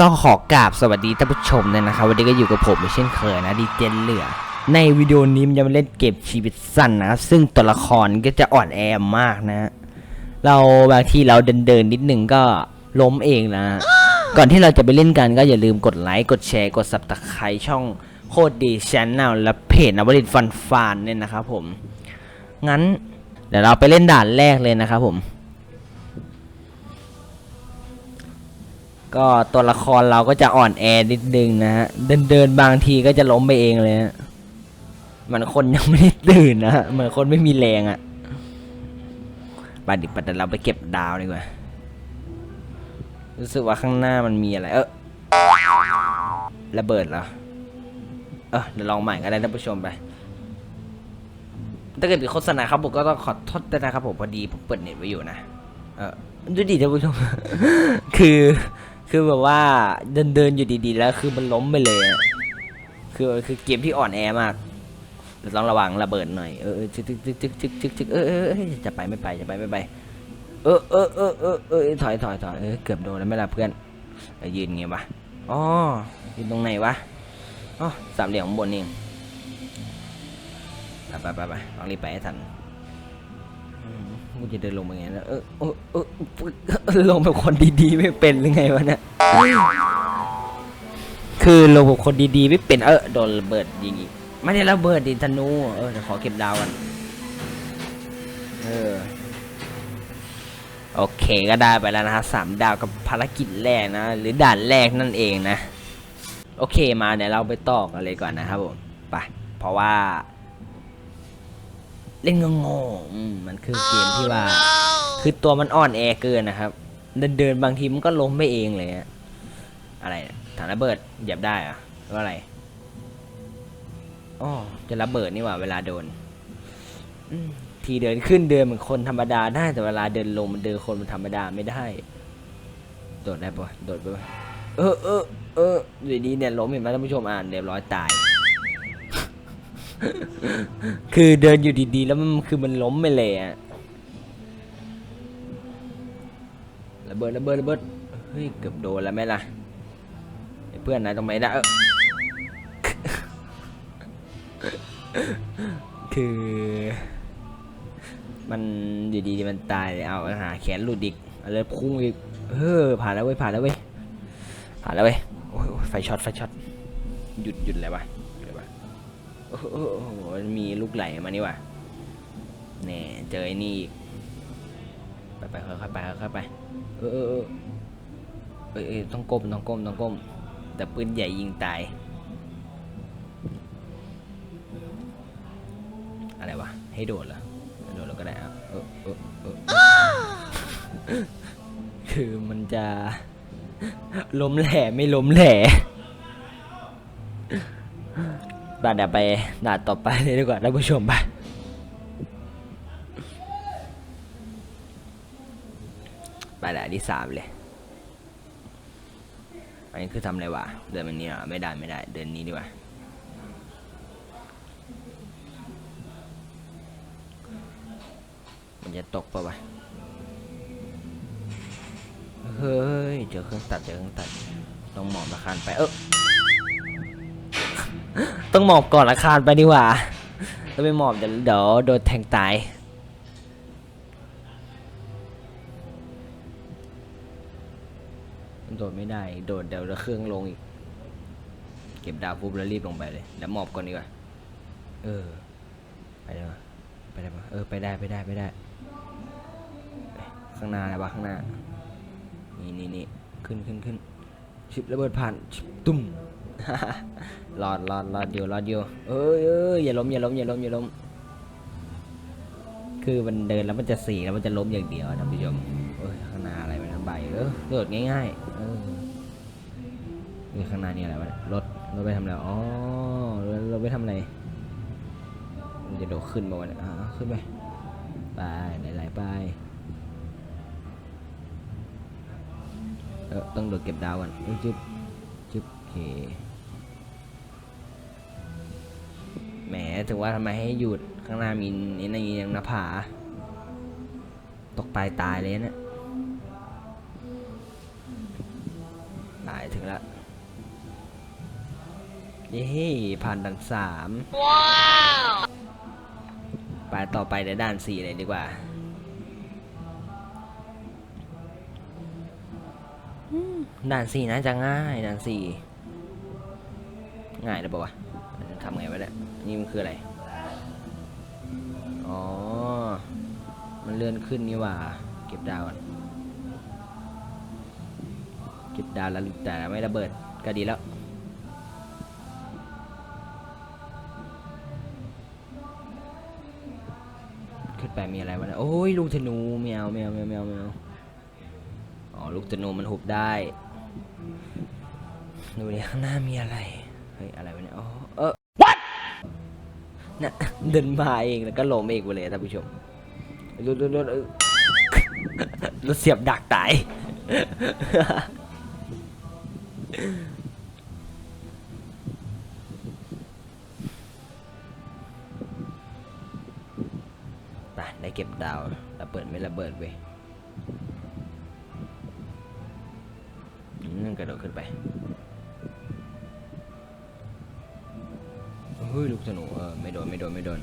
ต้องขอกราบสวัสดีท่านผู้ชมเลยนะครับ วันนี้ก็อยู่กับผมเช่นเคยนะดีเจนเหลือ ในวิดีโอนี้มันจะมาเล่นเก็บชีวิตสั้นนะครับ ซึ่งตัวละครก็จะอ่อนแอมากนะ เราบางทีเราเดินเดินนิดนึงก็ล้มเองนะ ก่อนที่เราจะไปเล่นกันก็อย่าลืมกดไลค์กดแชร์กดซับสไครช่องโคตรดีชแนลและเพจนวรินฟันฟานเนี่ยนะครับผมงั้นเดี๋ยวเราไปเล่นด่านแรกเลยนะครับผม ก็ตัวละครเราก็จะอ่อนแอนิดนึงนะฮะ เดินเดินบางทีก็จะล้มไปเองเลยฮะมือนคนยังไม่ได้ตื่นนะฮะเหมือนคนไม่มีแรงอะ่ะบาดิปัดเราไปเก็บดาวดีกว่า รู้สึกว่าข้างหน้ามันมีอะไร เออระเบิดเหรอ เออเดี๋ยวลองใหม่ก็ได้ท่านผู้ชมไป ถ้าเกิดมีโฆษณาครับผมก็ต้องขอโทษด้วยนะครับผมพอดีผมเปิดเน็ตไว้อยู่นะ เออดูดิท่านผู้ชม คือ คือแบบว่าเดินเดินอยู่ดีๆ แล้วคือมันล้มไปเลยอะคือคือเกมที่อ่อนแอมากต้องระวังระเบิดหน่อยเออเออจึกจึกจึกจึกจึกจึกจึกเออเออเออจะไปไม่ไปจะไปไม่ไปเออเออเออเออเออถอยถอยถอยเออเกือบโดนแล้วไม่ละเพื่อนยืนไงวะอ๋อยืนตรงไหนวะอ๋อสามเหลี่ยมข้างบนนี่เองไปไปไปไปต้องรีบไปให้ทัน มกูจะเดินลงไปไงนะเออเออเออเออลงแบบคนดีๆไม่เป็นหรือไงวะเนี่ยคือลงแบบคนดีๆไม่เป็นเออโดนระเบิดยิงอีกไม่ได้ระเบิดดิธนูเออเดี๋ยวขอเก็บดาวกันเออโอเคก็ได้ไปแล้วนะฮะสามดาวกับภารกิจแรกนะ หรือด่านแรกนั่นเองนะ โอเคมาเดี๋ยวเราไปต่อกันเลยก่อนนะครับผมไปเพราะว่า เล่นงงๆอืมมันคือเกมที่ว่า คือตัวมันอ่อนแอเกินนะครับ เดินเดินๆบางทีมันก็ล้มไปเองเลยอะอะไรเนี่ยถังระเบิดเหยียบได้เหรอะหรือว่าอะไรอ๋อจะระเบิดนี่หว่า เวลาโดนอืมทีเดินขึ้นเดินเหมือนคนธรรมดาได้แต่เวลาเดินลงมันเดินคนมันธรรมดาไม่ได้ โดดได้ปะโดดไปปะเออเออเอออยู่ดีเนี่ยล้มเห็นไหมท่านผู้ชมอ่านเรียบร้อยตาย คือเดินอยู่ดีๆ แล้วมันคือมันล้มไปเลยอะระเบิดระเบิดระเบิดเฮ้ยเกือบโดนแล้วไหมล่ะเพื่อนนายตรงไหนได้เออคือ มันอยู่ดีๆมันตายเอาหาแขนหลุดอีกอาเลยพุ่งอีกเออผ่านแล้วเว้ยผ่านแล้วเว้ยผ่านแล้วเว้ยโอ้ยไฟช็อตไฟช็อตหยุดหยุดเลยวะ มันมีลูกไหลมานี่ว่ะแน่เจอไอ้นี่อีกไปไปค่อยๆไปค่อยๆไป เออเออเออต้องก้มต้องก้มต้องก้ม แต่ปืนใหญ่ยิงตาย อะไรวะ ให้โดดเหรอ โดนแล้วก็ได้เออเออเออคือมันจะล้มแหล่ไม่ล้มแหล่ บาดเดี๋ยวไปด่านต่อไปเลยดีกว่าท่านผู้ชมไปไปด่านที่สามเลย อันนี้คือทำอะไรวะ เดินมันนี้เหรอไม่ได้ไม่ได้ เดินนี้ดีกว่า มันจะตกปะวะ เฮ้ย เจอเครื่องตัดเจอเครื่องตัด ต้องหมอบอาคารไป เออ ต้องหมอบก่อนอาคารไปดีกว่าถ้าไม่หมอบเดี๋ยวเดี๋ยวโดนแทงตายโดดไม่ได้ โดดเดี๋ยวเครื่องลงอีก เก็บดาวปุ๊บแล้วรีบลงไปเลยเดี๋ยวหมอบก่อนดีกว่า เออ ไปได้ปะไปได้ปะเออ ไปได้ ไปได้ ไปได้ ข้างหน้าอะไรวะข้างหน้า นี่นี่นี่ขึ้นขึ้นขึ้น ชิบระเบิดผ่าน ตุ้ม รอดรอดรอดอยู่รอดอยู่เอ้ยเอ้ยอย่าล้มอย่าล้มอย่าล้มอย่าล้ม คือมันเดินแล้วมันจะสีแล้วมันจะล้มอย่างเดียวอะท่านผู้ชมเอ้ยข้างหน้าอะไรมันใบเออโดดง่ายๆเออข้างหน้านี่อะไรวะรถรถไปทำอะไรอ๋อรถไปทำอะไรมันจะโดดขึ้นมาวะเนี่ยอ่าขึ้นไปไปไหลๆไปเออต้องโดดเก็บดาวก่อนอุ๊ยจึ๊บจึ๊บโอเค ถึงว่าทำไมให้หยุดข้างหน้ามีนี่นี่ยังหน้าผา ตกปลายตายเลยนะตายถึงแล้วเย้ผ่านด่านสามไปต่อไปในด่านสี่เลยดีกว่าด่านสี่น่าจะง่ายด่านสี่ง่ายเลยปะวะ ทำไงวะเนี่ยนี่มันคืออะไร อ๋อ มันเลื่อนขึ้นนี่ว่า เก็บดาวก่อนเก็บดาวแล้วแต่ไม่ระเบิดก็ดีแล้วขึ้นไปมีอะไรวะเนี่ยโอ้ยลูกธนูแมวแมวแมวแมวแมวอ๋อลูกธนูมันหุบได้ดูดิข้างหน้ามีอะไรเฮ้ยอะไรวะเนี่ยอ๋อเออ นะเดินมาเองแล้วก็ล้มเองไปเลยท่านผู้ชมรถรถรถรถเสียบดักตายไปได้เก็บดาวระเบิดไม่ระเบิดเว้ยอืมกระโดดขึ้นไป ฮ้ยลูกธนูเออไม่โดนไม่โดนไม่โดน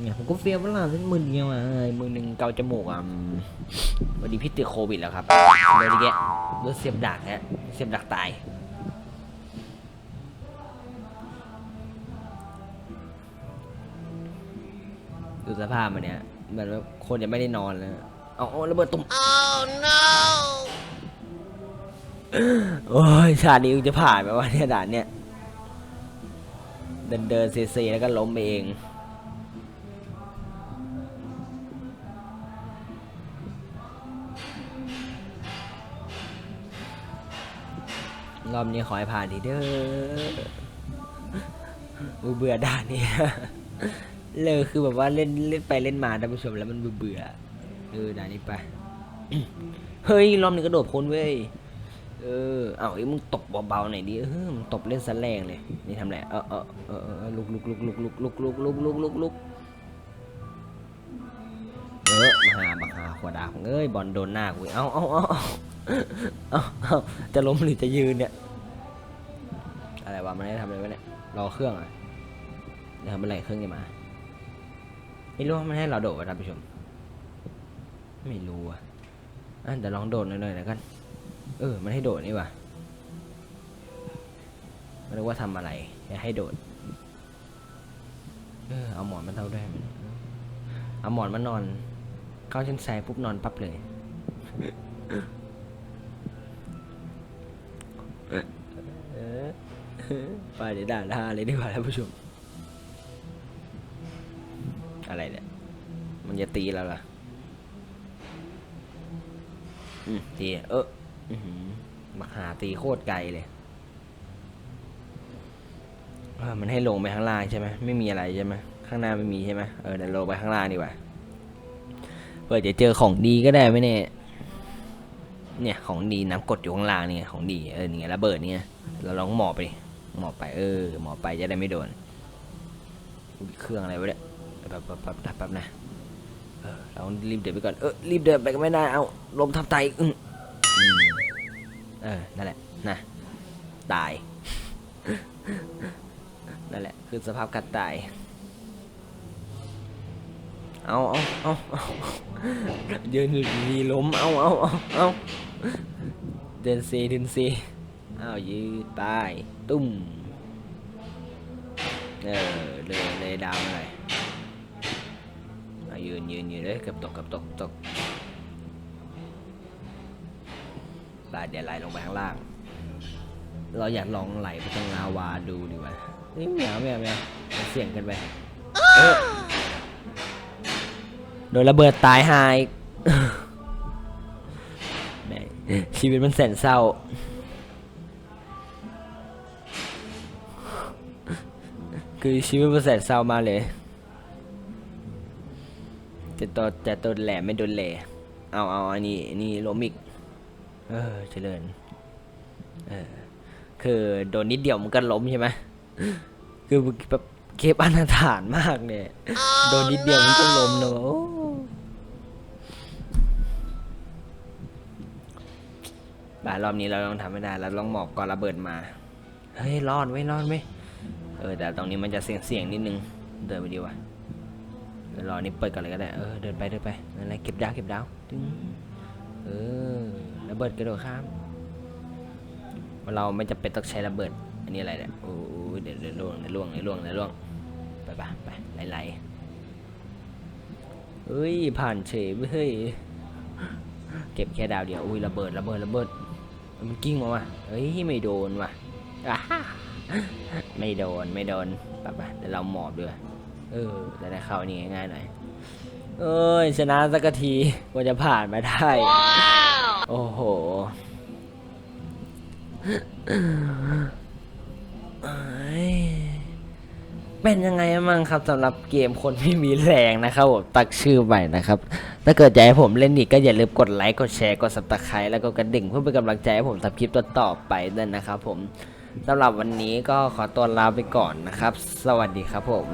เนี่ยผมก็เฟี้ยวเวลาเป็นหมื่นเดียวอะเอ้ยมือหนึ่งเกาจมูกอะอืมวันนี้พี่ติดโควิดแล้วครับเลยดิแกรถเสียบดักฮะเสียบดักตายดูสภาพมันเนี่ยเหมือนว่าคนยังไม่ได้นอนเลยเอาเอาระเบิดตุ้ม oh no โอ้ยชาตินี้มึงจะผ่านไปวะเนี่ยด่านเนี่ย เดินเดินเซเซแล้วก็ล้มไปเอง รอบนี้ขอให้ผ่านทีเด้อกูเบื่อด่านนี้เลยคือแบบว่าเล่นเล่นไปเล่นมาท่านผู้ชมแล้วมันเบื่อเบื่อเออด่านนี้ไป เฮ้ยรอบนี้กระโดดพ้นเว้ย เออ เอาไอ้มึงตบเบาๆหน่อยดิเออมึงตบเล่นสแลงเลย นี่ทำไร เออเออเออเออลุกลุกลุกลุกลุกลุกลุกลุกลุกลุกลุกเออมาหามาหาขวดาของเอ้ยบอลโดนหน้ากูเอาเอาเอาเอาเอาเอาจะล้มหรือจะยืนเนี่ย อะไรวะมันได้ทำอะไรวะเนี่ย รอเครื่องอะเดี๋ยวทำอะไรเครื่องจะมา ไม่รู้ว่ามันให้เราโดดวะท่านผู้ชม ไม่รู้อะอะเดี๋ยวลองโดดหน่อยๆแล้วกัน เออ มันให้โดดนี่วะไม่รู้ว่าทำอะไรให้โดด เออ เอาหมอนมาเท่าได้ไหมเอาหมอนมานอน เข้าชั้นแซปุ๊บนอนปั๊บเลย ไปเดี๋ยวด่าด่าเลยดีกว่าท่านผู้ชม อะไรเนี่ย มันจะตีเราล่ะ อืมตีเออ มาหาตีโคตรไกลเลยมันให้ลงไปข้างล่างใช่ไหมไม่มีอะไรใช่ไหมข้างหน้าไม่มีใช่ไหมเออเดี๋ยวลงไปข้างล่างดีกว่าเพื่อจะเจอของดีก็ได้ไหมเนี่ยเนี่ยของดีน้ำกดอยู่ข้างล่างเนี่ยของดีเออเนี่ยระเบิดเนี่ยเราลองหมอบไปหมอบไปเออหมอบไปจะได้ไม่โดนเครื่องอะไรวะเนี่ยแป๊บแป๊บแป๊บแบบนะเออเรารีบเดินไปก่อนเออรีบเดินไปก็ไม่ได้เอาลมทับไตอืม เออ นั่นแหละ นะ ตาย นั่นแหละ คือสภาพกัดตาย เอาเอาเอาเอายืนอยู่ดีล้ม เอาเอาเอาเอาเดินซีเดินซีเอายืดไปตุ้ม เออ เลยเลยดาวหน่อยยืนยืนยืนเลยเกือบตกเกือบตกตก บาเดี๋ยวไหลลงไปข้างล่าง เราอยากลองไหลไปตรงลาวาดูดีกว่านี่แมวแมวแมวมันเสี่ยงกันไปเออโดนระเบิดตายหายแม่ชีวิตมันแสนเศร้า คือชีวิตมันแสนเศร้ามากเลย จะตัวจะตัวแหลมไม่โดนแหลเอาเอาอันนี้นนี่ล้มอีก เออเจริญเออคือโดนนิดเดียวมันก็ล้มใช่ไหมคือแบบเก็บอนาถานมากเนี่ยโดนนิดเดียวมันก็ล้มเนอะโอ้บารอบนี้เราต้องทำไม่ได้เราต้องหมอบก่อนระเบิดมา เฮ้ยรอดไว้ยรอดไว้ยเออแต่ตรงนี้มันจะเสี่ยงเสี่ยงๆนิดนึง เดินไปดีกว่าเดี๋ยวรอนี่เปิดก่อนเลยก็ได้ เออเดินไปเดินไปนั่นแหละเก็บดาวเก็บดาวตึงเออ ระเบิดกระโดดข้ามเราไม่จำเป็นต้องใช้ระเบิด อันนี้อะไรเนี่ยโอ้ยเดี๋ยวเดี๋ยวล่วงเดี๋ยวล่วงเดี๋ยวล่วงเดี๋ยวล่วงไปปะไปไหลๆเฮ้ยผ่านเฉยเฮ้ยเก็บแค่ดาวเดียวอุ้ยระเบิดระเบิดระเบิดมันกิ้งมาว่ะเฮ้ยไม่โดนว่ะไม่โดนไม่โดนไปปะเดี๋ยวเราหมอบด้วยเออจะได้เข้านี่ง่ายๆหน่อยเอ้ยชนะสักทีกว่าจะผ่านมาได้ โอ้โห เป็นยังไงบ้างครับสำหรับเกมคนไม่มีแรงนะครับผมตักชื่อใหม่นะครับ ถ้าเกิดอยากให้ผมเล่นอีกก็อย่าลืมกดไลค์กดแชร์กด subscribe แล้วก็กระดิ่งเพื่อเป็นกำลังใจให้ผมทำคลิปต่อๆไปด้วยนะครับผมสำหรับวันนี้ก็ขอตัวลาไปก่อนนะครับ สวัสดีครับผม